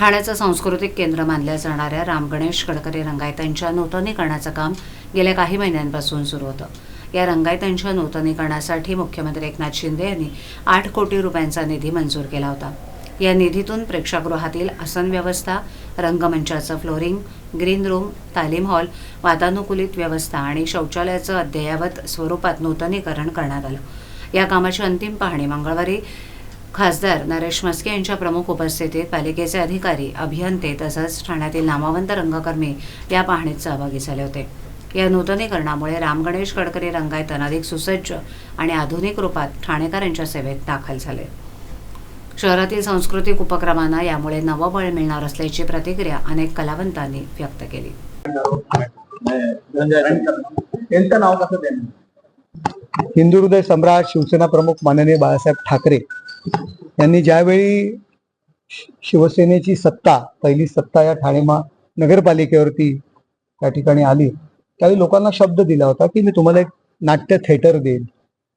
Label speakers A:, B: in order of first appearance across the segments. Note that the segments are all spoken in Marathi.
A: ठाण्याचं सांस्कृतिक केंद्र मानल्या जाणाऱ्या राम गणेश गडकरी रंगायतांच्या नूतनीकरणाचं काम गेल्या काही महिन्यांपासून सुरू होतं. या रंगायतांच्या नूतनीकरणासाठी मुख्यमंत्री एकनाथ शिंदे यांनी आठ कोटी रुपयांचा निधी मंजूर केला होता. या निधीतून प्रेक्षागृहातील आसन व्यवस्था रंगमंचाचं फ्लोरिंग ग्रीन रूम तालीम हॉल वातानुकूलित व्यवस्था आणि शौचालयाचं अद्ययावत स्वरूपात नूतनीकरण करण्यात आलं. या कामाची अंतिम पाहणी मंगळवारी खासदार नरेश म्हस्के यांच्या प्रमुख उपस्थितीत पालिकेचे अधिकारी अभियंते तसंच ठाण्यातील नामवंत रंगकर्मी या पाहणीत सहभागी झाले होते. या नूतनीकरणामुळे राम गणेश गडकरी रंगायतन अधिक सुसज्ज आणि आधुनिक रूपात ठाणेकरांच्या सेवेत दाखल झाले. शहरातील सांस्कृतिक उपक्रमांना यामुळे नवं बळ मिळणार असल्याची प्रतिक्रिया अनेक कलावंतांनी व्यक्त केली.
B: हिंदू हृदय सम्राट शिवसेना प्रमुख माननीय बाळासाहेब ठाकरे यांनी ज्यावेळी शिवसेनेची सत्ता पहिली सत्ता या ठाणे मा नगरपालिकेवरती त्या ठिकाणी आली त्यावेळी लोकांना शब्द दिला होता की मी तुम्हाला एक नाट्य थिएटर देईल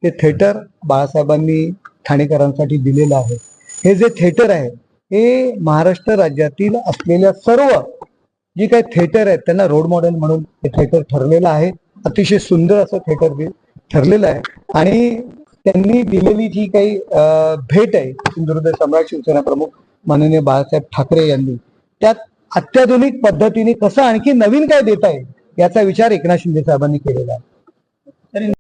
B: ते थिएटर बाळासाहेबांनी ठाणेकरांसाठी दिलेलं आहे. हे जे थिएटर आहे हे महाराष्ट्र राज्यातील असलेल्या सर्व जी काही थिएटर आहेत त्यांना रोड मॉडेल म्हणून हे थिएटर ठरलेलं आहे. अतिशय सुंदर असं थिएटर ठरलेलं आहे. आणि त्यांनी दिलेली जी काही भेट आहे सिंधुदुर्ग सम्राट शिवसेना प्रमुख माननीय बाळासाहेब ठाकरे यांनी त्यात अत्याधुनिक पद्धतीने कसं आणखी नवीन काय देता येईल याचा विचार एकनाथ शिंदे साहेबांनी केलेला आहे.